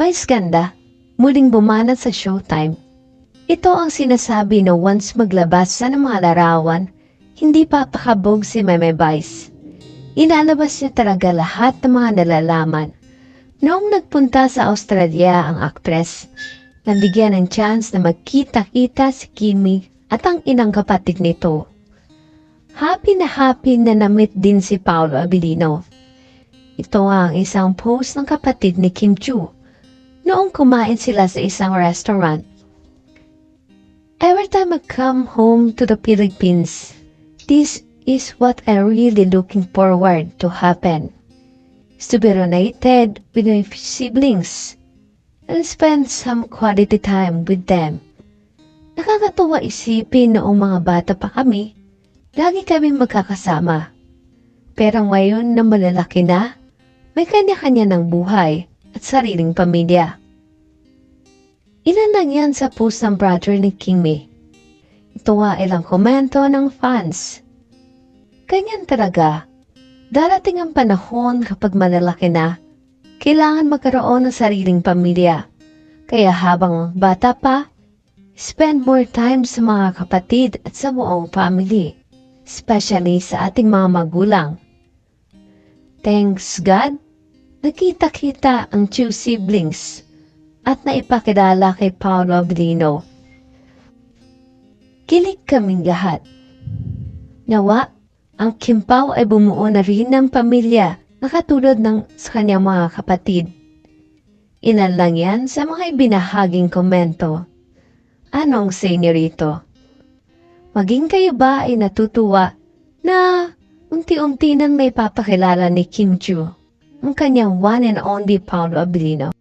Vice ganda, muling bumanat sa showtime. Ito ang sinasabi na once maglabas sa mga larawan, hindi papakabog si Meme Vice. Inalabas niya talaga lahat ng mga nalalaman. Noong nagpunta sa Australia ang aktres, nabigyan ng chance na magkita-kita si Kimi at ang inang kapatid nito. Happy na happy na namit din si Paolo Abilino. Ito ang isang post ng kapatid ni Kim Chu noong kumain sila sa isang restaurant. Every time I come home to the Philippines, this is what I'm really looking forward to happen. Is to be reunited with my siblings and spend some quality time with them. Nakakatuwa isipin noong mga bata pa kami, lagi kaming magkakasama. Pero ngayon na malalaki na, may kanya-kanya ng buhay at sariling pamilya. Ilan lang yan sa post ng brother ni Kimi. Ito nga ilang komento ng fans. Ganyan talaga. Darating ang panahon kapag malalaki na, kailangan magkaroon ng sariling pamilya. Kaya habang bata pa, spend more time sa mga kapatid at sa buong family, especially sa ating mga magulang. Thanks God, nakita-kita ang two siblings at naipakilala kay Paolo Abilino. Kilig kaming lahat. Nawa, ang Kimpaw ay bumuo na rin ng pamilya na katulad ng sa kanyang mga kapatid. Ilan lang yan sa mga ibinahaging komento. Anong say niyo rito? Maging kayo ba ay natutuwa na unti-unti nang may papakilala ni Kim Chu, ang kanyang one and only Paolo Abilino?